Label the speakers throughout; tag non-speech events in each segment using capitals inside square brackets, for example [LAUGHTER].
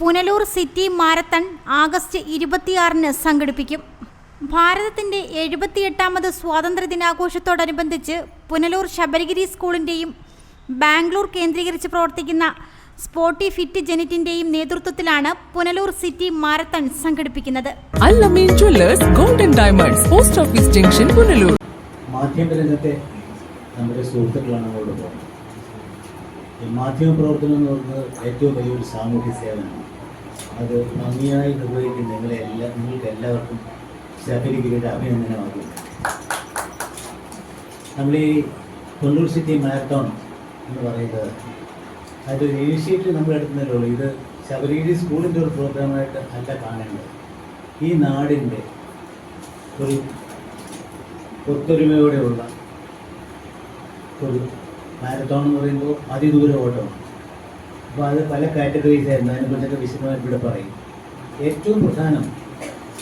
Speaker 1: Punalur city marathon August ഇരുപത്തിയാറിന് സംഘടിപ്പിക്കും. ഭാരതത്തിന്റെ എഴുപത്തിയെട്ടാമത് സ്വാതന്ത്ര്യ ദിനാഘോഷത്തോടനുബന്ധിച്ച് പുനലൂർ ശബരിഗിരി സ്കൂളിന്റെയും ബാംഗ്ലൂർ കേന്ദ്രീകരിച്ച് പ്രവർത്തിക്കുന്ന സ്പോർട്ടി ഫിറ്റ് ജെനിറ്റിന്റെയും നേതൃത്വത്തിലാണ് പുനലൂർ സിറ്റി മാരത്തൺ സംഘടിപ്പിക്കുന്നത്.
Speaker 2: Golden diamonds post office junction Punalur.
Speaker 3: മാധ്യമരംഗത്തെ നമ്മുടെ സുഹൃത്തുക്കളാണ് അങ്ങോട്ട് പോകുന്നത് മാധ്യമ പ്രവർത്തനം എന്ന് പറയുന്നത് ഏറ്റവും വലിയൊരു സാമൂഹ്യ സേവനമാണ്. അത് ഭംഗിയായി നിർവഹിക്കുന്ന നിങ്ങളെ എല്ലാ നിങ്ങൾക്ക് എല്ലാവർക്കും ശബരിഗിരിയുടെ അഭിനന്ദനമാകും. നമ്മൾ ഈ കൊണ്ടൂർ സിറ്റി മാരത്തോൺ എന്ന് പറയുന്നത് അതൊരു ഇനിഷ്യേറ്റീവ് നമ്മൾ എടുക്കുന്നതിലുള്ളൂ ഇത് ശബരിഗിരി സ്കൂളിന്റെ ഒരു പ്രോഗ്രാമായിട്ട് അല്ല കാണേണ്ടത്. ഈ നാടിന്റെ ഒരു ഒത്തൊരുമയോടെയുള്ള ഒരു മാരത്തോൺ എന്ന് പറയുമ്പോൾ അതിദൂര ഓട്ടമാണ്. അപ്പോൾ അത് പല കാറ്റഗറീസ് ആയിരുന്നു. അതിനെക്കുറിച്ചൊക്കെ വിശദമായി ഇവിടെ പറയും. ഏറ്റവും പ്രധാനം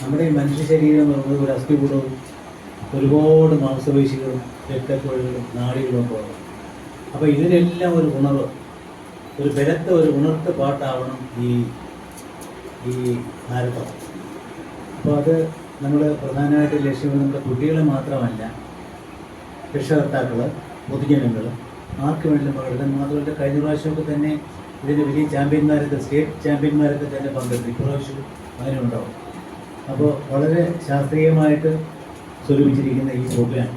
Speaker 3: നമ്മുടെ ഈ മനുഷ്യ ശരീരം എന്ന് പറയുന്നത് ഒരു അസ്ഥികൂടവും ഒരുപാട് മാംസപേശികളും രക്തക്കുഴലുകളും നാടികളും ഒക്കെ ഉള്ളത്. അപ്പോൾ ഇതിനെല്ലാം ഒരു ഉണർവ് ഒരു ബലത്തെ ഒരു ഉണർത്ത പാട്ടാവണം ഈ ഈ ഭാരതം അപ്പോൾ അത് നമ്മൾ പ്രധാനമായിട്ട് ലക്ഷ്യം നമ്മുടെ കുട്ടികളെ മാത്രമല്ല രക്ഷകർത്താക്കൾ പൊതുജനങ്ങൾ ആർക്ക് വേണ്ടി പകരം മാത്രമല്ല കഴിഞ്ഞ പ്രാവശ്യമൊക്കെ തന്നെ ഇതിന്റെ വലിയ ചാമ്പ്യന്മാരൊക്കെ സ്റ്റേറ്റ് ചാമ്പ്യന്മാരൊക്കെ തന്നെ പങ്കെടുത്തു. ഇപ്രാവശ്യം അങ്ങനെ ഉണ്ടാവും അപ്പോൾ വളരെ ശാസ്ത്രീയമായിട്ട് സ്വരൂപിച്ചിരിക്കുന്ന ഈ പ്രോഗ്രാം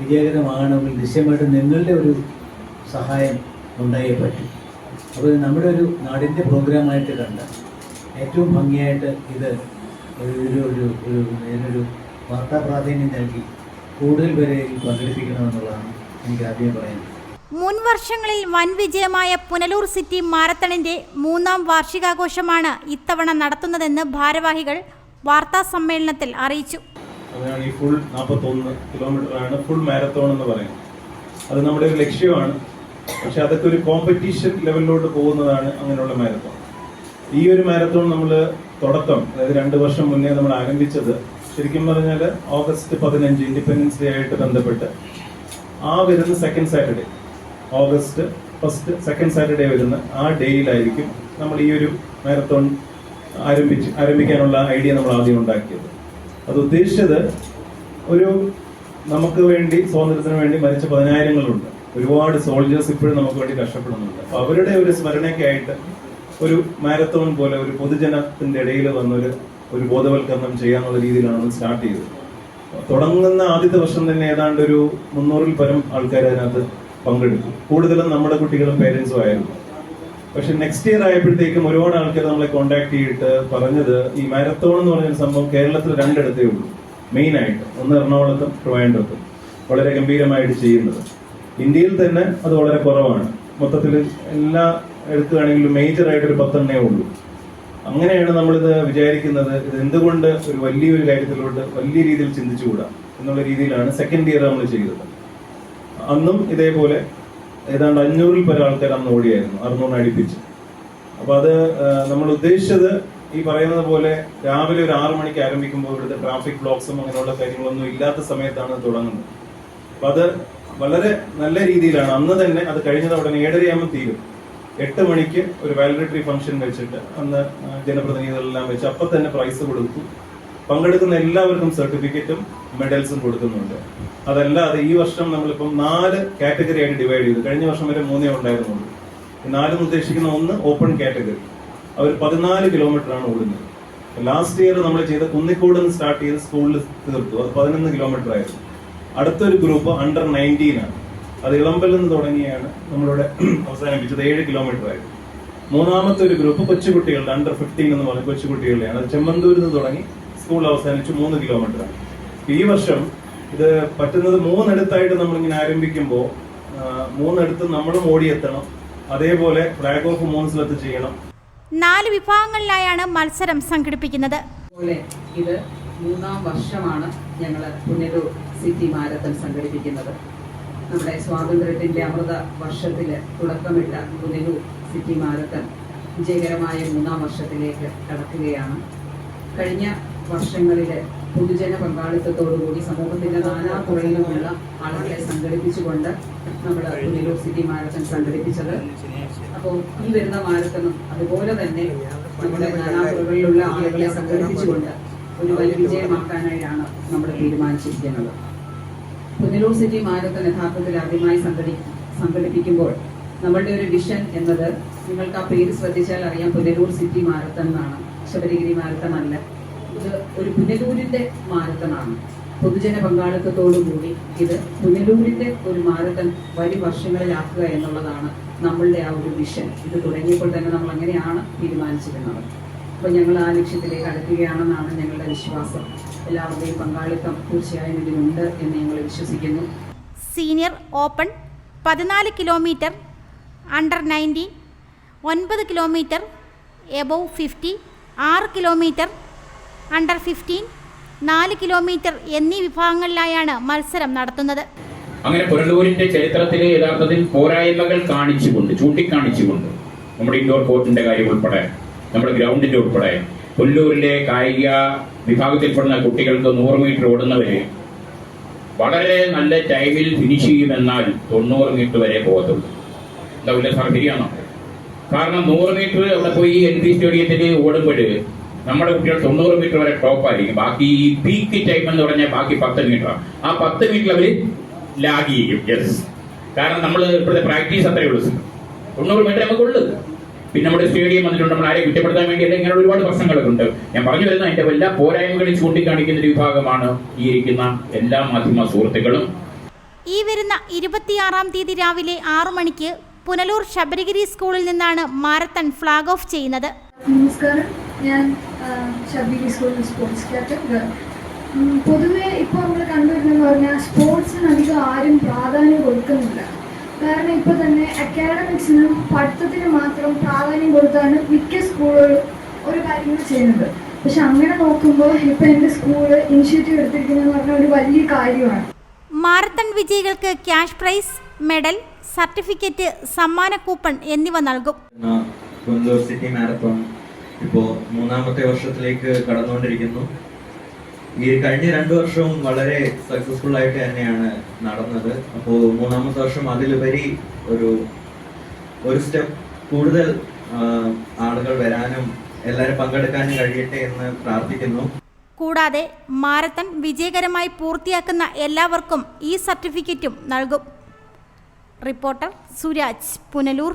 Speaker 3: വിജയകരമാകണമെങ്കിൽ നിശ്ചയമായിട്ട് നിങ്ങളുടെ ഒരു സഹായം ഉണ്ടായേ പറ്റും. അപ്പോൾ നമ്മുടെ ഒരു നാടിന്റെ പ്രോഗ്രാമായിട്ട് കണ്ട ഏറ്റവും ഭംഗിയായിട്ട് ഇത് ഒരു ഒരു ഒരു വാർത്താ പ്രാധാന്യം നൽകി കൂടുതൽ പേരെ പങ്കെടുപ്പിക്കണമെന്നുള്ളതാണ് എനിക്ക് ആദ്യം പറയുന്നത്
Speaker 1: മുൻ വർഷങ്ങളിൽ വൻ വിജയമായ പുനലൂർ സിറ്റി മാരത്തണിന്റെ മൂന്നാം വാർഷികാഘോഷമാണ് ഇത്തവണ നടത്തുന്നതെന്ന് ഭാരവാഹികൾ വാർത്താ സമ്മേളനത്തിൽ അറിയിച്ചു.
Speaker 4: അതാണ് ഈ ഫുൾ നാൽപ്പത്തൊന്ന് കിലോമീറ്റർ ആണ് ഫുൾ മാരത്തോൺ എന്ന് പറയുന്നത്. അത് നമ്മുടെ ഒരു ലക്ഷ്യമാണ്. പക്ഷെ അതൊക്കെ ഒരു കോമ്പറ്റീഷൻ ലെവലിലോട്ട് പോകുന്നതാണ് അങ്ങനെയുള്ള മാരത്തോൺ ഈ ഒരു മാരത്തോൺ നമ്മൾ തുടക്കം അതായത് രണ്ട് വർഷം മുന്നേ നമ്മൾ ആരംഭിച്ചത് ശരിക്കും പറഞ്ഞാൽ ഓഗസ്റ്റ് പതിനഞ്ച് ഇൻഡിപെൻഡൻസ് ഡേ ആയിട്ട് ബന്ധപ്പെട്ട് ആ വരുന്ന second Saturday August first second Saturday വരുന്ന ആ ഡേയിലായിരിക്കും നമ്മൾ ഈ ഒരു മാരത്തോൺ ആരംഭിച്ച് ആരംഭിക്കാനുള്ള ഐഡിയ നമ്മൾ ആദ്യം ഉണ്ടാക്കിയത്. അത് ഉദ്ദേശിച്ചത് ഒരു നമുക്ക് വേണ്ടി സ്വാതന്ത്ര്യത്തിന് വേണ്ടി മരിച്ച പതിനായിരങ്ങളുണ്ട്. ഒരുപാട് സോൾജേഴ്സ് ഇപ്പോഴും നമുക്ക് വേണ്ടി കഷ്ടപ്പെടുന്നുണ്ട്. അപ്പൊ അവരുടെ ഒരു സ്മരണയ്ക്കായിട്ട് ഒരു മാരത്തോൺ പോലെ ഒരു പൊതുജനത്തിന്റെ ഇടയിൽ വന്നൊരു ഒരു ബോധവൽക്കരണം ചെയ്യാനുള്ള രീതിയിലാണ് നമ്മൾ സ്റ്റാർട്ട് ചെയ്തത്. തുടങ്ങുന്ന ആദ്യത്തെ വർഷം തന്നെ ഏതാണ്ട് ഒരു മുന്നൂറിൽ പരം ആൾക്കാർ അതിനകത്ത് പങ്കെടുത്തു കൂടുതലും നമ്മുടെ കുട്ടികളും പേരൻസും ആയിരുന്നു. പക്ഷെ നെക്സ്റ്റ് ഇയർ ആയപ്പോഴത്തേക്കും ഒരുപാട് ആൾക്കാർ നമ്മളെ കോൺടാക്ട് ചെയ്തിട്ട് പറഞ്ഞത് ഈ മാരത്തോൺ എന്ന് പറഞ്ഞ സംഭവം കേരളത്തിൽ രണ്ടിടത്തേ ഉള്ളൂ. മെയിൻ ആയിട്ട്. ഒന്ന് എറണാകുളത്തും ട്രിവാൻഡ്രത്തും. വളരെ ഗംഭീരമായിട്ട് ചെയ്യുന്നത്. ഇന്ത്യയിൽ തന്നെ അത് വളരെ കുറവാണ്. മൊത്തത്തിൽ എല്ലാ എടുക്കുകയാണെങ്കിലും മേജർ ആയിട്ട് ഒരു പത്തെണ്ണേ ഉള്ളൂ. അങ്ങനെയാണ് നമ്മളിത് വിചാരിക്കുന്നത്. ഇത് എന്തുകൊണ്ട് ഒരു വലിയൊരു കാര്യത്തിലോട്ട് വലിയ രീതിയിൽ ചിന്തിച്ചുകൂടാ എന്നുള്ള രീതിയിലാണ് സെക്കൻഡ് ഇയർ നമ്മൾ ചെയ്തത്. അന്നും ഇതേപോലെ ഏതാണ്ട് അഞ്ഞൂറിൽ പരം ആൾക്കാർ അന്ന് ഓടിയായിരുന്നു അറുന്നൂറിന് അടുപ്പിച്ച്. അപ്പൊ അത് നമ്മൾ ഉദ്ദേശിച്ചത് ഈ പറയുന്നത് പോലെ രാവിലെ ഒരു ആറു മണിക്ക് ആരംഭിക്കുമ്പോൾ ഇവിടുത്തെ ട്രാഫിക് ബ്ലോക്സും അങ്ങനെയുള്ള കാര്യങ്ങളൊന്നും ഇല്ലാത്ത സമയത്താണ് തുടങ്ങുന്നത്. അപ്പൊ അത് വളരെ നല്ല രീതിയിലാണ്. അന്ന് തന്നെ അത് കഴിഞ്ഞത് ഉടനെ ഏഴരയാകുമ്പോൾ തീരും. എട്ട് മണിക്ക് ഒരു വാലിഡേറ്ററി ഫംഗ്ഷൻ വെച്ചിട്ട് അന്ന് ജനപ്രതിനിധികളെല്ലാം വെച്ച് അപ്പൊ തന്നെ പ്രൈസ് കൊടുത്തു. പങ്കെടുക്കുന്ന എല്ലാവർക്കും സർട്ടിഫിക്കറ്റും മെഡൽസും കൊടുക്കുന്നുണ്ട്. അതല്ലാതെ ഈ വർഷം നമ്മളിപ്പം നാല് കാറ്റഗറി ആയിട്ട് ഡിവൈഡ് ചെയ്തു. കഴിഞ്ഞ വർഷം വരെ മൂന്നേ ഉണ്ടായിരുന്നുള്ളൂ. നാലും ഉദ്ദേശിക്കുന്ന ഒന്ന് ഓപ്പൺ കാറ്റഗറി അവർ പതിനാല് കിലോമീറ്റർ ആണ് ഓടുന്നത്. ലാസ്റ്റ് ഇയർ നമ്മൾ ചെയ്ത കുന്നിക്കോട് നിന്ന് സ്റ്റാർട്ട് ചെയ്ത് സ്കൂളിൽ തീർത്തു. അത് പതിനൊന്ന് കിലോമീറ്റർ ആയിരുന്നു. അടുത്തൊരു ഗ്രൂപ്പ് അണ്ടർ നയന്റീൻ ആണ്. അത് ഇളമ്പലിൽ നിന്ന് തുടങ്ങിയാണ് നമ്മളിവിടെ [CLEARS THROAT] അവസാനിപ്പിച്ചത്. ഏഴ് കിലോമീറ്റർ ആയിരുന്നു. മൂന്നാമത്തെ ഒരു ഗ്രൂപ്പ് കൊച്ചുകുട്ടികളുടെ അണ്ടർ ഫിഫ്റ്റീൻ എന്ന് പറഞ്ഞ കൊച്ചുകുട്ടികളുടെയാണ്. ചെമ്മന്തൂരിൽ നിന്ന് തുടങ്ങി സ്കൂൾ അവസാനിച്ച്. മൂന്ന് കിലോമീറ്റർ ആണ്. ഈ വർഷം ഇത് പറ്റുന്നത് മൂന്നെടുത്തായിട്ട് നമ്മളിങ്ങനെ ആരംഭിക്കുമ്പോൾ മൂന്നെടുത്ത് നമ്മളും ഓടിയെത്തണം. അതേപോലെ ഫ്ലാഗ് ഓഫ് മൂന്ന് സ്ഥലത്ത് ചെയ്യണം.
Speaker 1: നാല് വിഭാഗങ്ങളിലായാണ് മത്സരം സംഘടിപ്പിക്കുന്നത്.
Speaker 5: ഇത് മൂന്നാം വർഷമാണ് ഞങ്ങൾ പുനലൂർ സിറ്റി മാരത്തൺ സംഘടിപ്പിക്കുന്നത്. നമ്മുടെ സ്വാതന്ത്ര്യത്തിന്റെ അമൃത വർഷത്തിൽ തുടക്കമിട്ട പുനലൂർ സിറ്റി മാരത്തൺ വിജയകരമായ മൂന്നാം വർഷത്തിലേക്ക് കടക്കുകയാണ്. കഴിഞ്ഞ വർഷങ്ങളിൽ പൊതുജന പങ്കാളിത്തത്തോടുകൂടി സമൂഹത്തിന്റെ നാനാ തുറയിലുമുള്ള ആളുകളെ സംഘടിപ്പിച്ചുകൊണ്ട് നമ്മൾ പുനലൂർ സിറ്റി മാരത്തൺ സംഘടിപ്പിച്ചത്. അപ്പോൾ ഈ വരുന്ന മാരത്തണും അതുപോലെ തന്നെ നമ്മുടെ നാനാതുറകളിലുള്ള ആളുകളെ സംഘടിപ്പിച്ചുകൊണ്ട് ഒരു വലിയ വിജയമാക്കാനായിട്ടാണ് നമ്മൾ തീരുമാനിച്ചിരിക്കുന്നത്. പുനലൂർ സിറ്റി മാരത്തൺ യഥാർത്ഥത്തിൽ ആദ്യമായി സംഘടി സംഘടിപ്പിക്കുമ്പോൾ നമ്മളുടെ ഒരു വിഷൻ എന്നത് നിങ്ങൾക്ക് ആ പേര് ശ്രദ്ധിച്ചാൽ അറിയാം പുനലൂർ സിറ്റി മാരത്തൺ എന്നാണ്. ശബരിഗിരി മാരത്തൺ അല്ല. ഇത് ഒരു പുനലൂരിന്റെ മാരത്തണാണ് പൊതുജന പങ്കാളിത്തത്തോടുകൂടി ഇത് പുനലൂരിന്റെ ഒരു മാരത്തൺ വരും വർഷങ്ങളിലാക്കുക എന്നുള്ളതാണ് നമ്മളുടെ ആ ഒരു മിഷൻ ഇത് തുടങ്ങിയപ്പോൾ തന്നെ നമ്മൾ അങ്ങനെയാണ് തീരുമാനിച്ചിരുന്നത്. അപ്പോൾ ഞങ്ങൾ ആ ലക്ഷ്യത്തിലേക്ക് അടുക്കുകയാണെന്നാണ് ഞങ്ങളുടെ വിശ്വാസം. എല്ലാവരുടെയും പങ്കാളിത്തം തീർച്ചയായും ഇതിനുണ്ട് എന്ന് ഞങ്ങൾ വിശ്വസിക്കുന്നു.
Speaker 1: സീനിയർ ഓപ്പൺ പതിനാല് കിലോമീറ്റർ അണ്ടർ നയന്റീൻ ഒൻപത് കിലോമീറ്റർ എബവ് ഫിഫ്റ്റി ആറ് കിലോമീറ്റർ അണ്ടർ ഫിഫ്റ്റീൻ നാല് കിലോമീറ്റർ എന്നീ വിഭാഗങ്ങളിലായാണ് മത്സരം നടത്തുന്നത്.
Speaker 6: അങ്ങനെ പുനലൂരിന്റെ ചരിത്രത്തിലെ യഥാർത്ഥത്തിൽ പോരായ്മകൾ കാണിച്ചുകൊണ്ട് ചൂണ്ടിക്കാണിച്ചുകൊണ്ട് നമ്മുടെ ഇൻഡോർ കോർട്ടിന്റെ കാര്യം ഉൾപ്പെടെ നമ്മുടെ ഗ്രൗണ്ടിന്റെ ഉൾപ്പെടെ പുല്ലൂരിലെ കായിക വിഭാഗത്തിൽപ്പെടുന്ന കുട്ടികൾക്ക് നൂറ് മീറ്റർ ഓടുന്നവര് വളരെ നല്ല ടൈമിൽ ഫിനിഷ് ചെയ്യുമെന്നാൽ തൊണ്ണൂറ് മീറ്റർ വരെ പോകത്തുള്ളൂ. എന്താ സാർ ശരിയാണോ കാരണം നൂറ് മീറ്റർ അവിടെ പോയി എൻ പി സ്റ്റേഡിയത്തിൽ ഓടുമ്പോൾ നമ്മുടെ കുട്ടികൾ തൊണ്ണൂറ് മീറ്റർ വരെ ടോപ്പ് ആയിരിക്കും. ബാക്കി ഈ പീക്ക് ടൈം എന്ന് പറഞ്ഞാൽ ബാക്കി പത്ത് മീറ്റർ ആ പത്ത് മീറ്റർ അവർ ലാഗ് ചെയ്യും. യെസ് കാരണം നമ്മൾ ഇപ്പോഴത്തെ പ്രാക്ടീസ് അത്രയേ ഉള്ളൂ. തൊണ്ണൂറ് മീറ്റർ നമുക്കുള്ളൂ. പിന്നെ നമ്മുടെ സ്റ്റേഡിയം വന്നിട്ടുണ്ട്. നമ്മൾ ആരെ കുറ്റപ്പെടുത്താൻ വേണ്ടി ഇങ്ങനെ ഒരുപാട് പ്രശ്നങ്ങളൊക്കെ ഉണ്ട്. ഞാൻ പറഞ്ഞു വരുന്ന അതിന്റെ എല്ലാ പോരായ്മകളും ചൂണ്ടിക്കാണിക്കുന്ന ഒരു വിഭാഗമാണ് ഈ ഇരിക്കുന്ന എല്ലാ മാധ്യമ സുഹൃത്തുക്കളും.
Speaker 1: ഈ വരുന്ന ഇരുപത്തിയാറാം തീയതി രാവിലെ ആറു മണിക്ക് പുനലൂർ ശബരിഗിരി സ്കൂളിൽ നിന്നാണ് മാരത്തൺ ഫ്ലാഗ് ഓഫ് ചെയ്യുന്നത്.
Speaker 7: നമസ്കാരം. ഞാൻ ഷബീലി സ്കൂളിൽ സ്പോർട്സ് ക്യാപ്റ്റൻ ഗേൾ പൊതുവേ ഇപ്പോൾ നമ്മൾ കണ്ടുവരുന്നതെന്ന് പറഞ്ഞാൽ സ്പോർട്സിന് അധികം ആരും പ്രാധാന്യം കൊടുക്കുന്നില്ല. കാരണം ഇപ്പോൾ തന്നെ അക്കാഡമിക്സിനും പഠിത്തത്തിനും മാത്രം പ്രാധാന്യം കൊടുത്താണ് മിക്ക സ്കൂളുകളും ഒരു കാര്യങ്ങൾ ചെയ്യുന്നത്. പക്ഷെ അങ്ങനെ നോക്കുമ്പോൾ ഇപ്പോൾ എന്റെ സ്കൂൾ ഇനിഷ്യേറ്റീവ് എടുത്തിരിക്കുന്നതെന്ന് പറഞ്ഞാൽ ഒരു വലിയ കാര്യമാണ്.
Speaker 1: മാരത്തൺ വിജയികൾക്ക് ക്യാഷ് പ്രൈസ് മെഡൽ സർട്ടിഫിക്കറ്റ് സമ്മാന കൂപ്പൺ എന്നിവ നൽകും.
Speaker 8: City marathon. ഇപ്പോൾ മൂന്നാമത്തെ വർഷത്തിലേക്ക് കടന്നുകൊണ്ടിരിക്കുന്നു. ഈ കഴിഞ്ഞ രണ്ടു വർഷവും വളരെ സക്സസ്ഫുൾ ആയിട്ട് തന്നെയാണ് നടന്നത്. അപ്പോൾ മൂന്നാമത്തെ വർഷം അതിലുപരി ഒരു ഒരു സ്റ്റെപ്പ് കൂടുതൽ ആളുകൾ വരാനും എല്ലാവരും പങ്കെടുക്കാനും കഴിയട്ടെ എന്ന് പ്രാർത്ഥിക്കുന്നു.
Speaker 1: കൂടാതെ മാരത്തൺ വിജയകരമായി പൂർത്തിയാക്കുന്ന എല്ലാവർക്കും ഈ സർട്ടിഫിക്കറ്റും നൽകും. റിപ്പോർട്ടർ സുരാജ് പുനലൂർ.